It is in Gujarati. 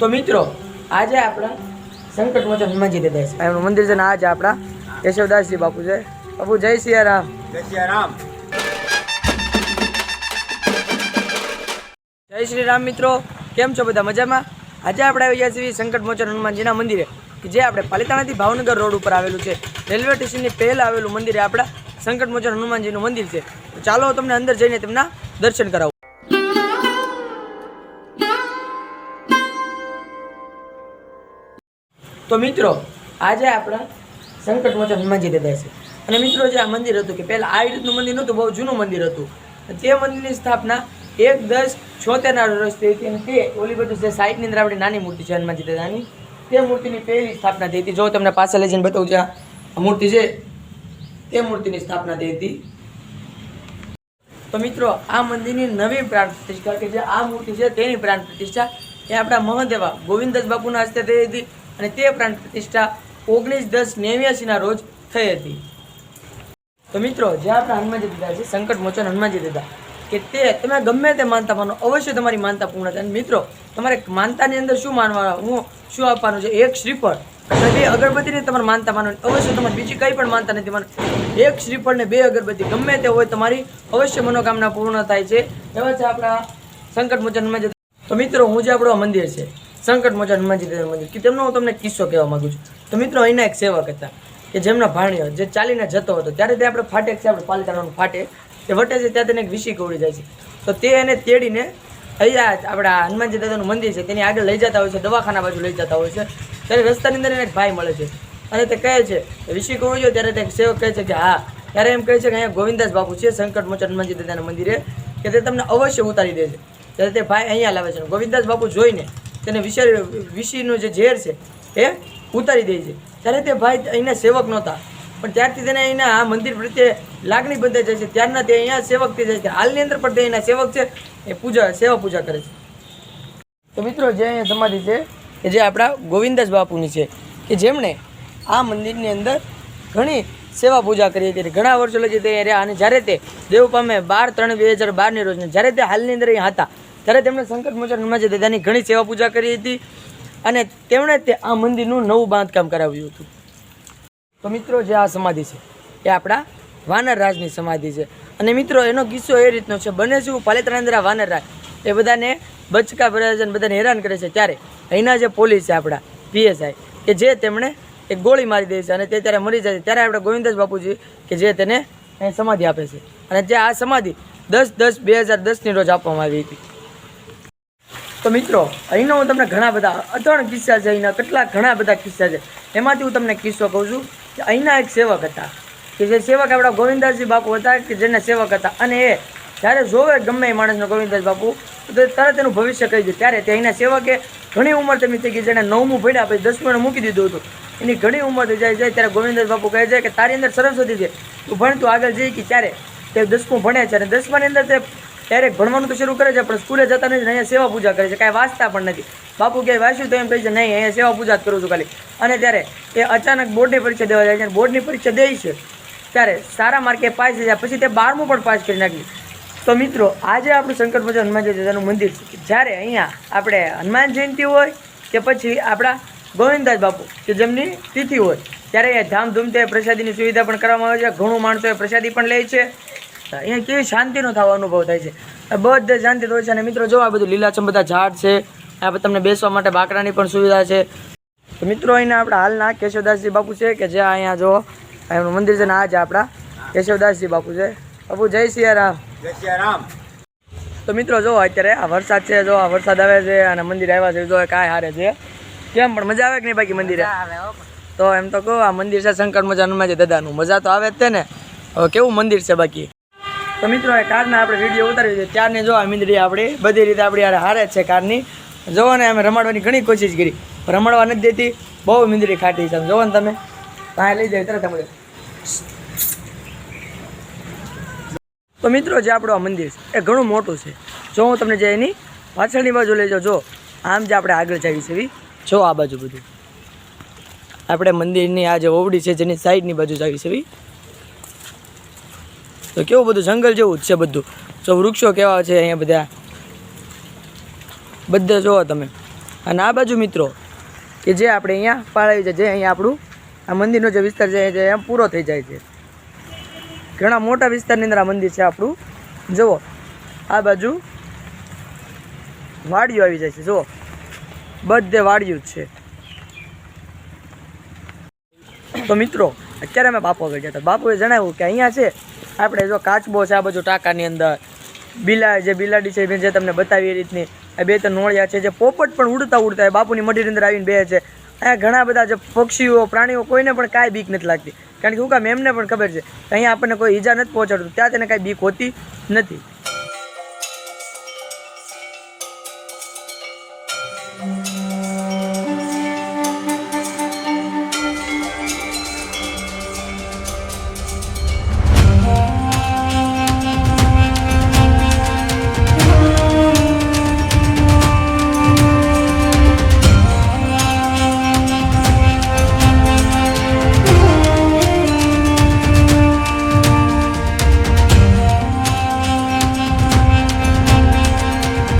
તો મિત્રો આજે આપણા સંકટમોચન હનુમાનજી દાદા એમનું મંદિર છે ને આજે આપણા કેશવદાસજી બાપુ છે. બાપુ જય સિયારામ. જય સિયારામ. રામ જય શ્રી રામ મિત્રો કેમ છો બધા મજામાં? આજે આપણે આવી ગયા છીએ સંકટમોચન હનુમાનજીના મંદિરે કે જે આપણે પાલિતાણાથી ભાવનગર રોડ ઉપર આવેલું છે. રેલવે સ્ટેશનની પહેલાં આવેલું મંદિર આપણા સંકટમોચન હનુમાનજીનું મંદિર છે. તો ચાલો તમને અંદર જઈને તેમના દર્શન કરાવું. તો મિત્રો, આજે આપણા સંકટ મોચન હનુમાનજી દાદા છે. અને મિત્રો, જે આ મંદિર હતું કે પહેલાં આ રીતનું મંદિર નહોતું, બહુ જૂનું મંદિર હતું. તે મંદિરની સ્થાપના એક દસ છોતેરના વર્ષ થઈ હતી અને તે ઓલી બધું જે સાઈડની અંદર આપણી નાની મૂર્તિ છે હનુમાનજી દાદાની તે મૂર્તિની પહેલી સ્થાપના થઈ હતી. જો તમને પાસે લઈ જઈને બતાવું છે આ મૂર્તિ છે, તે મૂર્તિની સ્થાપના થઈ હતી. તો મિત્રો, આ મંદિરની નવી પ્રાણ પ્રતિષ્ઠા કે જે આ મૂર્તિ છે તેની પ્રાણ પ્રતિષ્ઠા એ આપણા મહાદેવા ગોવિંદ બાપુના હસ્તે થઈ હતી. અને તે પ્રાણ પ્રતિષ્ઠા ઓગણીસ દસ નેવ્યાસીના રોજ થઈ હતી. તો મિત્રો, જે આપણા હનુમાનજી દીધા છે, સંકટ મોચન હનુમાનજી દીધા કે તે તમે ગમે તે માનતા માનો, અવશ્ય તમારી માનતા પૂર્ણ થાય. મિત્રો, તમારે માનતાની અંદર શું માનવા હું શું આપવાનું છે? એક શ્રીફળ. બે અગરબત્તીને તમારે માનતા માનો અવશ્ય તમારે બીજી કંઈ પણ માનતા નથી માનો એક શ્રીફળ ને બે અગરબત્તી, ગમે તે હોય તમારી અવશ્ય મનોકામના પૂર્ણ થાય છે. એવા છે આપણા સંકટ મોચન હનુમાનજી તો મિત્રો, હું જે આપણો મંદિર છે સંકટ મોચન હનુમાનજી મંદિર કે તેમનો હું તમને કિસ્સો કહેવા માંગુ છું. તો મિત્રો, અહીંના એક સેવક હતા કે જેમના ભાણ્યો જે ચાલીને જતો હતો. ત્યારે તે આપણે ફાટેક છે આપણે પાલિતાણાનું ફાટે. તે વટે છે ત્યાં તેને એક વિશી કવડી જાય છે. તો તે એને તેડીને અહીંયા આપણા હનુમાનજી દાદાનું મંદિર છે. તેની આગળ લઈ જતા હોય છે, દવાખાના બાજુ લઈ જતા હોય છે. ત્યારે રસ્તાની અંદર એને એક ભાઈ મળે છે. અને તે કહે છે કવડી જોયો ત્યારે તે સેવક કહે છે કે, હા. ત્યારે એમ કહે છે કે, અહીંયા ગોવિંદાસ બાપુ છે, સંકટ મોચન હનુમાનજી દાદાના મંદિરે. કે તે તમને અવશ્ય ઉતારી દે છે ત્યારે તે ભાઈ અહીંયા લાવે છે. ગોવિંદાસ બાપુ જોઈને તેને વિશે વિષયનું જે ઝેર છે, એ ઉતારી દે છે. ત્યારે તે ભાઈ અહીંના સેવક નહોતા. પણ ત્યારથી તેને અહીંના આ મંદિર પ્રત્યે લાગણી બંધાઈ જાય છે. ત્યારના તે અહીંયા સેવક થઈ જાય છે. હાલની અંદર પણ તે અહીંના સેવક છે, એ પૂજા, સેવા પૂજા કરે છે. તો મિત્રો, જે અહીંયા સમાધિ છે કે જે આપણા ગોવિંદાસ બાપુની છે, કે જેમણે આ મંદિરની અંદર ઘણી સેવા પૂજા કરી હતી. ઘણા વર્ષો લગી તે રહ્યા અને જ્યારે તે દેવ પામે બાર ત્રણ બે હજાર બારની રોજને જ્યારે તે હાલની અંદર અહીંયા હતા ત્યારે તેમણે સંકટ મોચનમાં હનુમાનજી દાદાની ઘણી સેવા પૂજા કરી હતી અને તેમણે તે આ મંદિરનું નવું બાંધકામ કરાવ્યું હતું. તો મિત્રો, જે આ સમાધિ છે, એ આપણા વાનરરાજની સમાધિ છે. અને મિત્રો, એનો કિસ્સો એ રીતનો છે, બને શું, પાલેતરાંદરા વાનરરાજ વાનર રાજ, એ બધાને બચકા ભરે બધાને હેરાન કરે છે. ત્યારે અહીંના જે પોલીસ છે આપણા, પીએસઆઈ, કે જે તેમણે એક ગોળી મારી દે છે અને તે ત્યારે મરી જાય છે. ત્યારે આપણે ગોવિંદાસ બાપુજી, કે જે તેને સમાધિ આપે છે. અને જે આ સમાધિ દસ દસ બે હજાર દસની રોજ આપવામાં આવી હતી. તો મિત્રો, અહીંનો હું તમને ઘણા બધા અતણ કિસ્સા છે, અહીંના કેટલા ઘણા બધા કિસ્સા છે. એમાંથી હું તમને કિસ્સો કહું છું કે અહીંના એક સેવક હતા. કે જે સેવક આપણા ગોવિંદાસજી બાપુ હતા, કે જેના સેવક હતા. અને એ જ્યારે જોવે ગમે એ માણસનો ગોવિંદાસ બાપુ, તો તરત એનું ભવિષ્ય કહી દે. ત્યારે તે અહીંના સેવકે ઘણી ઉંમર તેમની થઈ ગઈ જેને નવમું ભણ્યા પછી દસમું મૂકી દીધું હતું. એની ઘણી ઉંમર થઈ જાય જાય ત્યારે ગોવિંદાસ બાપુ કહે છે કે તારી અંદર સરસ્વતી છે. તું ભણ આગળ જઈ, કે ત્યારે તે દસમું ભણે છે. અને દસમાની અંદર તે ડાયરેક્ટ ભણવાનું તો શરૂ કરે છે, પણ સ્કૂલે જતા નથી અહીંયા સેવા પૂજા કરે છે. કાંઈ વાંચતા પણ નથી. બાપુ ક્યાંય વાંચ્યું તો એમ કહે છે, નહીં, અહીંયા સેવા પૂજા જ કરું છું ખાલી. અને ત્યારે એ અચાનક બોર્ડની પરીક્ષા દેવા જાય છે બોર્ડની પરીક્ષા દે છે. ત્યારે સારા માર્કે પાસ થઈ જાય પછી તે બારમું પણ પાસ કરી નાખ્યું તો મિત્રો, આજે આપણું શંકર ભજન હનુમાનજી દાદાનું મંદિર છે. જ્યારે અહીંયા આપણે હનુમાન જયંતિ હોય કે પછી આપણા ગોવિંદાસ બાપુ, કે જેમની તિથિ હોય, ત્યારે અહીંયા ધામધૂમથી પ્રસાદીની સુવિધા પણ કરવામાં આવે છે. ઘણું માણસો પ્રસાદી પણ લે છે. અહીંયા કેવી શાંતિનો થવા અનુભવ થાય છે. આ બધે શાંતિ હોય છે અને મિત્રો જો આ બધું લીલાચમ બધા ઝાડ છે. આ તમને બેસવા માટે બાકડાની પણ સુવિધા છે. તો મિત્રો અહીંના આપણા હાલના કેશવદાસજી બાપુ છે કે જે અહીંયા જો એમનું મંદિર છે ને આ જ આપણા કેશવદાસજી બાપુ છે. બાપુ જય સિયારામ. જય સિયારામ. રામ તો મિત્રો જો અત્યારે આ વરસાદ છે જો આ વરસાદ આવે છે અને મંદિર આવ્યા છે જો કાંઈ હારે છે. કેમ પણ મજા આવે કે નહીં બાકી મંદિરે? તો એમ તો કહો આ મંદિર છે શંકર મજા હનુમાનજી દાદાનું. મજા તો આવે જ છે ને. હવે કેવું મંદિર છે બાકી? તો મિત્રો, એ કારના આપણે વીડિયો ઉતારી છે. ત્યારની જો આ મીંદડી આપણી. બધી રીતે આપણી યાર હારે છે કારની. જોવો ને, અમે રમાડવાની ઘણી કોશિશ કરી. રમાડવા નથી દેતી, બહુ મીંદડી ખાટી છે જોવો ને તમે. ત્યાં લઈ જાય તરત અમે તો મિત્રો, જે આપણું આ મંદિર છે, એ ઘણું મોટું છે. જો હું તમને જે એની પાછળની બાજુ લઈ જાઉં, જો, આમ જે આપણે આગળ જઈએ છીએ જો આ બાજુ બધું. આપણે મંદિરની આ જે ઓવડી છે, જેની સાઈડની બાજુ જઈએ છીએ તો કેવું બધું? જંગલ જેવું જ છે બધું. જો વૃક્ષો કેવા છે અહીંયા બધા? બધા જુઓ તમે. અને આ બાજુ મિત્રો, કે જે આપણે અહીંયા પાળાવી છે, જે અહીંયા આપણું, આ મંદિરનો જે વિસ્તાર છે એમ પૂરો થઈ જાય છે. ઘણા મોટા વિસ્તારની અંદર આ મંદિર છે આપણું. જુઓ, આ બાજુ વાડિયું આવી જાય છે, જુઓ. બધે વાડિયું જ છે. તો મિત્રો, અત્યારે અમે બાપુ આગળ ગયા હતા. બાપુએ જણાવ્યું કે અહીંયા છે આપણે જો કાચબો છે આ બાજુ ટાંકાની અંદર. બિલા જે બિલાડી છે મેં જે તમને બતાવી એ રીતની. આ બે ત્રણ નોળિયા છે જે પોપટ પણ ઉડતા ઉડતા બાપુની મઢીની અંદર આવીને બે છે. અહીંયા ઘણા બધા જે પક્ષીઓ, પ્રાણીઓ કોઈને પણ કાંઈ બીક નથી લાગતી. કારણ કે શું કામ એમને પણ ખબર છે. અહીંયા આપણને કોઈ ઈજા નથી પહોંચાડતું. ત્યાં તેને કાંઈ બીક હોતી નથી.